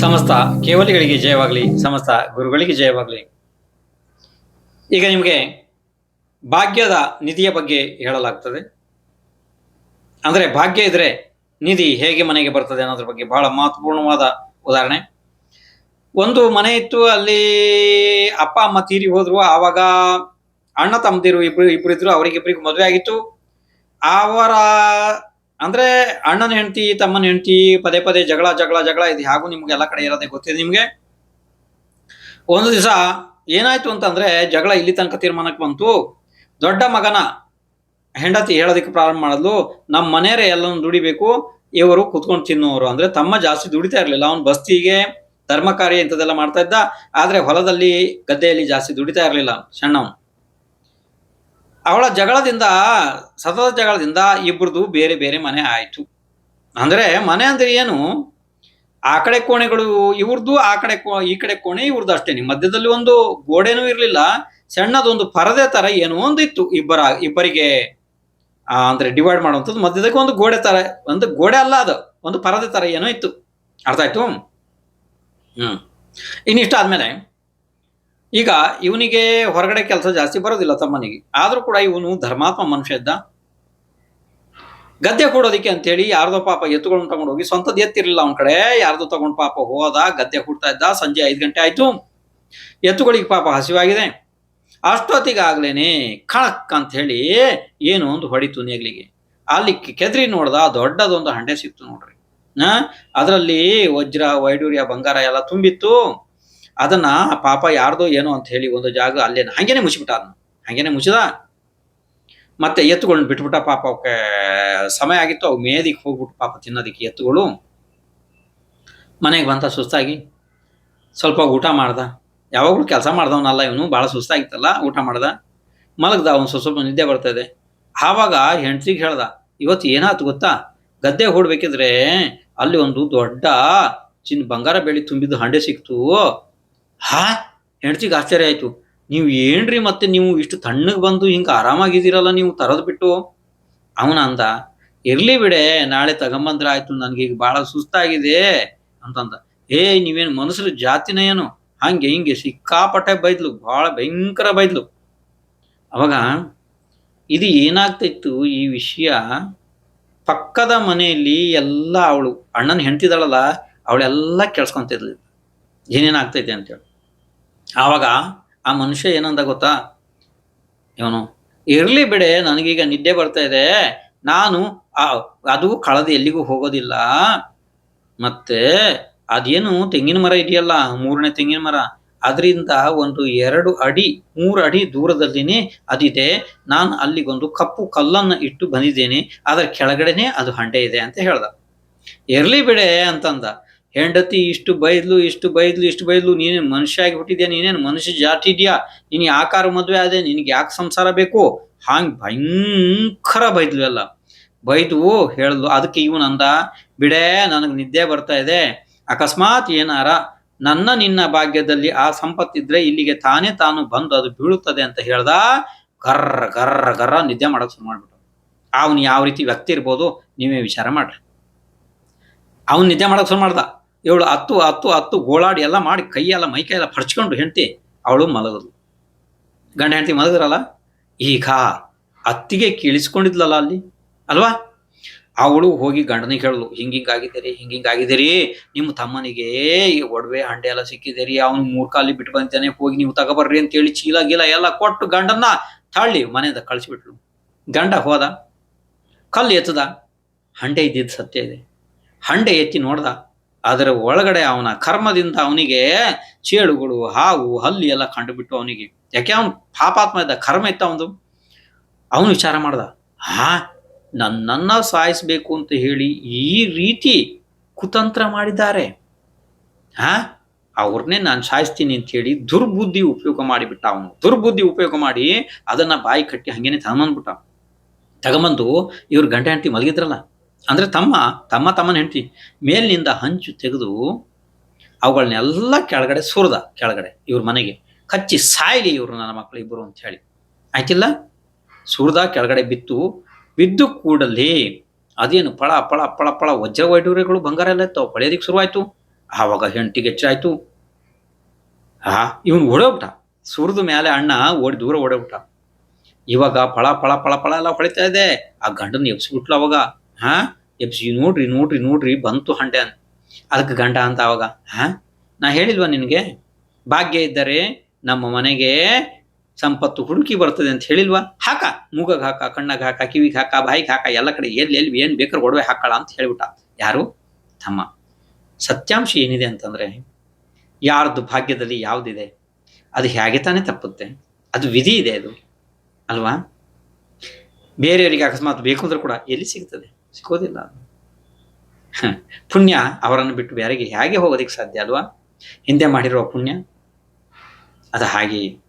ಸಮಸ್ತ ಕೇವಲಿಗಳಿಗೆ ಜಯವಾಗಲಿ, ಸಮಸ್ತ ಗುರುಗಳಿಗೆ ಜಯವಾಗಲಿ. ಈಗ ನಿಮಗೆ ಭಾಗ್ಯದ ನಿಧಿಯ ಬಗ್ಗೆ ಹೇಳಲಾಗ್ತದೆ. ಅಂದರೆ ಭಾಗ್ಯ ಇದ್ರೆ ನಿಧಿ ಹೇಗೆ ಮನೆಗೆ ಬರ್ತದೆ ಅನ್ನೋದ್ರ ಬಗ್ಗೆ ಬಹಳ ಮಹತ್ವಪೂರ್ಣವಾದ ಉದಾಹರಣೆ. ಒಂದು ಮನೆ ಇತ್ತು, ಅಲ್ಲಿ ಅಪ್ಪ, ಅಮ್ಮ ತೀರಿ ಹೋದ್ರು, ಆವಾಗ ಅಣ್ಣ ತಮ್ಮದಿರು, ಇಬ್ರು ಇಬ್ರು ಇದ್ರು ಅವರಿಗಿಬ್ರಿಗೂ ಮದುವೆ ಆಗಿತ್ತು. ಅವರ ಅಂದ್ರೆ ಅಣ್ಣನ ಹೆಂಡತಿ, ತಮ್ಮನ ಹೆಂಡತಿ ಪದೇ ಪದೇ ಜಗಳ ಜಗಳ ಜಗಳ ಇದು. ಹಾಗೂ ನಿಮ್ಗೆ ಎಲ್ಲ ಕಡೆ ಇರೋದೇ ಗೊತ್ತಿದೆ ನಿಮ್ಗೆ? ಒಂದು ದಿವಸ ಏನಾಯ್ತು ಅಂತಂದ್ರೆ ಜಗಳ ಇಲ್ಲಿ ತನಕ ತೀರ್ಮಾನಕ್ಕೆ ಬಂತು. ದೊಡ್ಡ ಮಗನ ಹೆಂಡತಿ ಹೇಳೋದಕ್ಕೆ ಪ್ರಾರಂಭ ಮಾಡಲು ನಮ್ಮ ಮನೆಯವರೇ ಎಲ್ಲವನ್ನು ದುಡಿಬೇಕು. ಇವರು ಕುತ್ಕೊಂಡು ತಿನ್ನುವರು ಅಂದ್ರೆ ತಮ್ಮ ಜಾಸ್ತಿ ದುಡಿತಾ ಇರಲಿಲ್ಲ. ಅವನು ಬಸ್ತಿಗೆ ಧರ್ಮ ಕಾರ್ಯ ಇಂಥದ್ದೆಲ್ಲ ಮಾಡ್ತಾ ಇದ್ದ. ಆದ್ರೆ ಹೊಲದಲ್ಲಿ ಗದ್ದೆಯಲ್ಲಿ ಜಾಸ್ತಿ ದುಡಿತಾ ಇರಲಿಲ್ಲ. ಸಣ್ಣವನು. ಅವಳ ಜಗಳದಿಂದ, ಸತತ ಜಗಳದಿಂದ ಇಬ್ಬರದು ಬೇರೆ ಬೇರೆ ಮನೆ ಆಯಿತು. ಅಂದರೆ ಮನೆ ಅಂದರೆ ಏನು? ಆ ಕಡೆ ಕೋಣೆಗಳು ಇವ್ರದ್ದು ಆ ಕಡೆ ಕೋ, ಈ ಕಡೆ ಕೋಣೆ ಇವ್ರದ್ದು ಅಷ್ಟೇನೆ ಮಧ್ಯದಲ್ಲಿ ಒಂದು ಗೋಡೆನೂ ಇರಲಿಲ್ಲ, ಸಣ್ಣದೊಂದು ಪರದೆ ಥರ ಏನೋ ಒಂದು ಇತ್ತು ಇಬ್ಬರ, ಇಬ್ಬರಿಗೆ ಅಂದರೆ ಡಿವೈಡ್ ಮಾಡುವಂಥದ್ದು. ಮಧ್ಯದಕ್ಕೆ ಒಂದು ಗೋಡೆ ಥರ ಒಂದು ಗೋಡೆ ಅಲ್ಲ ಅದು. ಒಂದು ಪರದೆ ಥರ ಏನೋ ಇತ್ತು. ಅರ್ಥ ಆಯ್ತು? ಹ್ಮ್. ಇನ್ನಿಷ್ಟ ಆದ್ಮೇಲೆ ಈಗ ಇವನಿಗೆ ಹೊರಗಡೆ ಕೆಲಸ ಜಾಸ್ತಿ ಬರೋದಿಲ್ಲ ತಮ್ಮನಿಗೆ. ಆದರೂ ಕೂಡ ಇವನು ಧರ್ಮಾತ್ಮ ಮನುಷ್ಯ ಇದ್ದ. ಗದ್ದೆ ಕೊಡೋದಿಕ್ಕೆ ಅಂತೇಳಿ ಯಾರ್ದೋ ಪಾಪ ಎತ್ತುಗಳನ್ನ ತಗೊಂಡು ಹೋಗಿ ಸ್ವಂತದ ಎತ್ತಿರಲಿಲ್ಲ ಅವನ ಕಡೆ. ಯಾರ್ದೋ ತಗೊಂಡು ಪಾಪ ಹೋದ, ಗದ್ದೆ ಕೊಡ್ತಾ ಇದ್ದ, ಸಂಜೆ ಐದು ಗಂಟೆ ಆಯ್ತು. ಎತ್ತುಗಳಿಗೆ ಪಾಪ ಹಸಿವಾಗಿದೆ. ಅಷ್ಟೊತ್ತಿಗಾಗ್ಲೇನೆ ಖಳಕ್ ಅಂತ ಹೇಳಿ ಏನು ಒಂದು ಹೊಡಿತು ನೇಗ್ಲಿಗೆ. ಅಲ್ಲಿ ಕೆದ್ರಿ ನೋಡ್ದ, ದೊಡ್ಡದೊಂದು ಹಂಡೆ ಸಿಕ್ತು ನೋಡ್ರಿ. ಅದರಲ್ಲಿ ವಜ್ರ, ವೈಡೂರ್ಯ, ಬಂಗಾರ ಎಲ್ಲ ತುಂಬಿತ್ತು. ಅದನ್ನ ಪಾಪ ಯಾರ್ದೋ ಏನೋ ಅಂತ ಹೇಳಿ ಒಂದು ಜಾಗ ಅಲ್ಲೇನ ಹಂಗೇನೆ ಮುಚ್ಚಿಬಿಟ್ಟ ಅದನ್ನ ಹಂಗೇನೆ ಮುಚ್ಚಿದ. ಮತ್ತೆ ಎತ್ತುಗಳನ್ನ ಬಿಟ್ಬಿಟ್ಟ ಪಾಪ ಅವಕ್ಕೆ ಸಮಯ ಆಗಿತ್ತು. ಅವು ಮೇದಿಗೆ ಹೋಗ್ಬಿಟ್ಟು ಪಾಪ ತಿನ್ನೋದಕ್ಕೆ ಎತ್ತುಗಳು. ಮನೆಗೆ ಬಂತ ಸುಸ್ತಾಗಿ. ಸ್ವಲ್ಪ ಊಟ ಮಾಡ್ದ. ಯಾವಾಗಲೂ ಕೆಲಸ ಮಾಡ್ದವನಲ್ಲ ಇವನು. ಭಾಳ ಸುಸ್ತಾಗಿತ್ತಲ್ಲ, ಊಟ ಮಾಡ್ದ. ಮಲಗ್ದ. ಅವ್ನು ಸ್ವಲ್ಪ ಸ್ವಲ್ಪ ನಿದ್ದೆ ಬರ್ತಾ ಇದೆ. ಆವಾಗ ಹೆಂಡ್ತಿಗೆ ಹೇಳ್ದ. ಇವತ್ತು ಏನಾಯ್ತು ಗೊತ್ತಾ? ಗದ್ದೆ ಹೊಡ್ಬೇಕಿದ್ರೆ ಅಲ್ಲಿ ಒಂದು ದೊಡ್ಡ ಚಿನ್ನ ಬಂಗಾರ ಬೆಳಿ ತುಂಬಿದ್ದು ಹಂಡೆ ಸಿಕ್ತು. ಹಾ? ಹೆಂಡ್ತಿಗೆ ಆಶ್ಚರ್ಯ ಆಯ್ತು. ನೀವು ಏನ್ರಿ ಮತ್ತೆ ನೀವು ಇಷ್ಟು ತಣ್ಣಗೆ ಬಂದು ಹಿಂಗೆ ಆರಾಮಾಗಿದ್ದೀರಲ್ಲ ನೀವು ತರದ್ ಬಿಟ್ಟು? ಅವನ ಅಂದ, ಇರ್ಲಿ ಬಿಡೆ, ನಾಳೆ ತಗೊಂಬಂದ್ರೆ ಆಯ್ತು ನನಗೆ ಈಗ ಭಾಳ ಸುಸ್ತಾಗಿದೆ ಅಂತಂದ. ಏ, ನೀವೇನು ಮನುಷ್ಯರ ಜಾತಿನ ಏನು? ಹಂಗೆ ಹಿಂಗೆ ಸಿಕ್ಕಾಪಟ್ಟೆ ಬೈದ್ಲು ಭಾಳ ಭಯಂಕರ ಬೈದ್ಲು. ಅವಾಗ ಇದು ಏನಾಗ್ತಿತ್ತು, ಈ ವಿಷಯ ಪಕ್ಕದ ಮನೆಯಲ್ಲಿ ಎಲ್ಲ ಅವಳು, ಅಣ್ಣನ ಹೆಂಡ್ತಿದಾಳಲ್ಲ, ಅವಳೆಲ್ಲ ಕೇಳಿಸ್ಕೊಂತಿದ್ಲು. ಏನೇನಾಗ್ತೈತೆ ಅಂತೇಳಿ. ಆವಾಗ ಆ ಮನುಷ್ಯ ಏನಂದ ಗೊತ್ತಾ? ಇವನು, ಇರ್ಲಿ ಬಿಡೆ, ನನಗೀಗ ನಿದ್ದೆ ಬರ್ತಾ ಇದೆ. ನಾನು ಆ, ಅದು ಕಳೆದು ಎಲ್ಲಿಗೂ ಹೋಗೋದಿಲ್ಲ. ಮತ್ತೆ ಅದೇನು ತೆಂಗಿನ ಮರ ಇದೆಯಲ್ಲ, ಮೂರನೇ ತೆಂಗಿನ ಮರ? ಅದರಿಂದ ಒಂದು ಎರಡು ಅಡಿ, ಮೂರು ಅಡಿ ದೂರದಲ್ಲಿನೇ ಅದಿದೆ. ನಾನು ಅಲ್ಲಿಗೊಂದು ಕಪ್ಪು ಕಲ್ಲನ್ನು ಇಟ್ಟು ಬಂದಿದ್ದೇನೆ. ಅದರ ಕೆಳಗಡೆನೆ ಅದು ಹಂಡೆ ಇದೆ ಅಂತ ಹೇಳ್ದ. ಇರ್ಲಿ ಬಿಡೆ ಅಂತಂದ. ಹೆಂಡತಿ ಇಷ್ಟು ಬೈದ್ಲು ಇಷ್ಟು ಬೈದ್ಲು ಇಷ್ಟು ಬೈದ್ಲು ನೀನೇನು ಮನುಷ್ಯ ಆಗಿ ಹುಟ್ಟಿದ್ಯಾ ನೀನೇನು ಮನುಷ್ಯ ಜಾತಿ ಇದೆಯಾ? ನೀನು ಆಕಾರ ಮದುವೆ ಆದೆ, ನಿನಗೆ ಯಾಕೆ ಸಂಸಾರ ಬೇಕು? ಹಾಂಗ್ ಭಯಂಕರ ಬೈದ್ಲು ಎಲ್ಲ. ಬೈದ್ವು ಹೇಳ್ದು, ಅದಕ್ಕೆ ಇವನು ಅಂದ, ಬಿಡೇ, ನನಗೆ ನಿದ್ದೆ ಬರ್ತಾ ಇದೆ. ಅಕಸ್ಮಾತ್ ಏನಾರ, ನನ್ನ ನಿನ್ನ ಭಾಗ್ಯದಲ್ಲಿ ಆ ಸಂಪತ್ತಿದ್ರೆ ಇಲ್ಲಿಗೆ ತಾನೇ ತಾನು ಬಂದು ಅದು ಬೀಳುತ್ತದೆ ಅಂತ ಹೇಳ್ದ, ಗರ್ರ ಗರ್ರ ಗರ್ರ ನಿದ್ದೆ ಮಾಡೋಕೆ ಶುರು ಮಾಡ್ಬಿಟ್ಟು ಅವನು ಯಾವ ರೀತಿ ವ್ಯಕ್ತಿ ಇರ್ಬೋದು, ನೀವೇ ವಿಚಾರ ಮಾಡ್ರಿ. ಅವನು ನಿದ್ದೆ ಮಾಡೋಕೆ ಶುರು ಮಾಡ್ದ. ಇವಳು ಹತ್ತು ಹತ್ತು ಹತ್ತು ಗೋಳಾಡಿ ಎಲ್ಲ ಮಾಡಿ ಕೈಯೆಲ್ಲ ಎಲ್ಲ ಪರ್ಚ್ಕೊಂಡು ಹೆಂಡ್ತಿ ಅವಳು ಮಲಗದ್ಲು ಗಂಡ ಹೆಂಡತಿ ಮಲಗಿದ್ರಲ್ಲ, ಈಗ ಅತ್ತಿಗೆ ಕೀಳಿಸ್ಕೊಂಡಿದ್ಲಲ್ಲ ಅಲ್ಲಿ, ಅಲ್ವಾ? ಅವಳು ಹೋಗಿ ಗಂಡನಿಗೆ ಹೇಳಲು, ಹಿಂಗಿಂಗಾಗಿದ್ದೀರಿ ಹಿಂಗಿಂಗಾಗಿದ್ದೀರಿ, ನಿಮ್ಮ ತಮ್ಮನಿಗೆ ಒಡವೆ ಹಂಡೆ ಎಲ್ಲ ಸಿಕ್ಕಿದ್ದೀರಿ, ಅವ್ನು ಮೂರು ಕಾಲಿ ಬಿಟ್ಟು ಬಂದಿದ್ದಾನೆ, ಹೋಗಿ ನೀವು ತಗೋಬರ್ರಿ ಅಂತೇಳಿ ಚೀಲ ಗೀಲ ಎಲ್ಲ ಕೊಟ್ಟು ಗಂಡನ್ನ ತಳ್ಳಿ ಮನೆಯಿಂದ ಕಳಿಸ್ಬಿಟ್ಲು. ಗಂಡ ಹೋದ, ಕಲ್ಲು ಎತ್ತದ, ಹಂಡೆ ಇದ್ದಿದ್ದು ಸತ್ಯ ಇದೆ. ಹಂಡೆ ಎತ್ತಿ ನೋಡ್ದ ಅದರ ಒಳಗಡೆ ಅವನ ಕರ್ಮದಿಂದ ಅವನಿಗೆ ಚೇಳುಗಳು, ಹಾವು, ಹಲ್ಲಿ ಎಲ್ಲ ಕಂಡುಬಿಟ್ಟು ಅವನಿಗೆ. ಯಾಕೆ ಅವನು ಪಾಪಾತ್ಮ ಇದ್ದ ಕರ್ಮ ಇತ್ತ ಅವನು ಅವನು ವಿಚಾರ ಮಾಡ್ದ, ಹಾ, ನನ್ನನ್ನ ಸಾಯಿಸ್ಬೇಕು ಅಂತ ಹೇಳಿ ಈ ರೀತಿ ಕುತಂತ್ರ ಮಾಡಿದ್ದಾರೆ. ಹಾ, ಅವ್ರನ್ನೇ ನಾನು ಸಾಯಿಸ್ತೀನಿ ಅಂತ ಹೇಳಿ ದುರ್ಬುದ್ಧಿ ಉಪಯೋಗ ಮಾಡಿಬಿಟ್ಟ ಅವನು. ದುರ್ಬುದ್ಧಿ ಉಪಯೋಗ ಮಾಡಿ ಅದನ್ನ ಬಾಯಿ ಕಟ್ಟಿ ಹಂಗೇನೆ ತಗೊಂಬಂದ್ಬಿಟ್ಟ. ತಗೊಂಬಂದು ಇವ್ರ ಗಂಟೆ ಹೆಂಡತಿ ಮಲಗಿದ್ರಲ್ಲ ಅಂದ್ರೆ ತಮ್ಮ ತಮ್ಮ ತಮ್ಮನ ಹೆಂಡತಿ ಮೇಲಿನಿಂದ ಹಂಚು ತೆಗೆದು ಅವುಗಳನ್ನೆಲ್ಲ ಕೆಳಗಡೆ ಸುರಿದ, ಕೆಳಗಡೆ ಇವ್ರ ಮನೆಗೆ. ಕಚ್ಚಿ ಸಾಯ್ಲಿ ಇವರು ನನ್ನ ಮಕ್ಕಳು ಇಬ್ಬರು ಅಂತ ಹೇಳಿ. ಆಯ್ತಿಲ್ಲ? ಸುರಿದ, ಕೆಳಗಡೆ ಬಿತ್ತು. ಬಿದ್ದು ಕೂಡಲೇ ಅದೇನು ಪಳ ಪಳ ಪಳ ಪಳ ವಜ್ರ ವೈಡೂರ್ಯಗಳು ಬಂಗಾರ ಎಲ್ಲ ಇತ್ತು ಪಳೆಯೋದಿಕ್ಕೆ ಶುರುವಾಯಿತು. ಆವಾಗ ಹೆಂಡತಿಗೆ ಹೆಚ್ಚಾಯಿತು ಹಾ ಇವನು ಓಡೋಗ್ಬಿಟ್ಟ. ಸುರಿದ ಮೇಲೆ ಅಣ್ಣ ಓಡಿ ದೂರ ಓಡೋಗ್ಬಿಟ್ಟ. ಇವಾಗ ಫಳ ಫಳ ಫಳ ಫಳ ಎಲ್ಲ ಹೊಳಿತಾ ಇದೆ. ಆ ಗಂಡನ ಎಬ್ಸಿಬಿಟ್ಲು ಅವಾಗ. ಹಾ? ಎಬ್ಸಿ, ನೋಡ್ರಿ ನೋಡ್ರಿ ನೋಡ್ರಿ, ಬಂತು ಹಂಡೆ ಅಂತ. ಅದಕ್ಕೆ ಗಂಡ ಅಂತ ಅವಾಗ, ಹಾ? ನಾ ಹೇಳಿಲ್ವಾ ನಿನಗೆ? ಭಾಗ್ಯ ಇದ್ದರೆ ನಮ್ಮ ಮನೆಗೆ ಸಂಪತ್ತು ಹುಡುಕಿ ಬರ್ತದೆ ಅಂತ ಹೇಳಿಲ್ವಾ? ಹಾಕ, ಮೂಗಗೆ ಹಾಕ, ಕಣ್ಣಗೆ ಹಾಕ, ಕಿವಿಗೆ ಹಾಕ, ಬಾಯಿಗೆ ಹಾಕ, ಎಲ್ಲ ಕಡೆ ಎಲ್ಲಿ ಎಲ್ಲಿ, ಏನು ಬೇಕಾದ್ರೆ ಒಡವೆ ಹಾಕಳ ಅಂತ ಹೇಳಿಬಿಟ್ಟ. ಯಾರು? ತಮ್ಮ. ಸತ್ಯಾಂಶ ಏನಿದೆ ಅಂತಂದರೆ, ಯಾರ್ದು ಭಾಗ್ಯದಲ್ಲಿ ಯಾವುದಿದೆ, ಅದು ಹೇಗೆ ತಾನೇ ತಪ್ಪುತ್ತೆ? ಅದು ವಿಧಿ ಇದೆ ಅದು, ಅಲ್ವಾ? ಬೇರೆಯವರಿಗೆ ಅಕಸ್ಮಾತ್ ಬೇಕು ಅಂದ್ರೆ ಕೂಡ ಎಲ್ಲಿ ಸಿಗ್ತದೆ? ಸಿಗೋದಿಲ್ಲ. ಅದು. ಪುಣ್ಯ ಅವರನ್ನು ಬಿಟ್ಟು ಬೇರೆಗೆ ಹೇಗೆ ಹೋಗೋದಕ್ಕೆ ಸಾಧ್ಯ ಅಲ್ವಾ? ಹಿಂದೆ ಮಾಡಿರುವ ಪುಣ್ಯ? ಅದು ಹಾಗೆ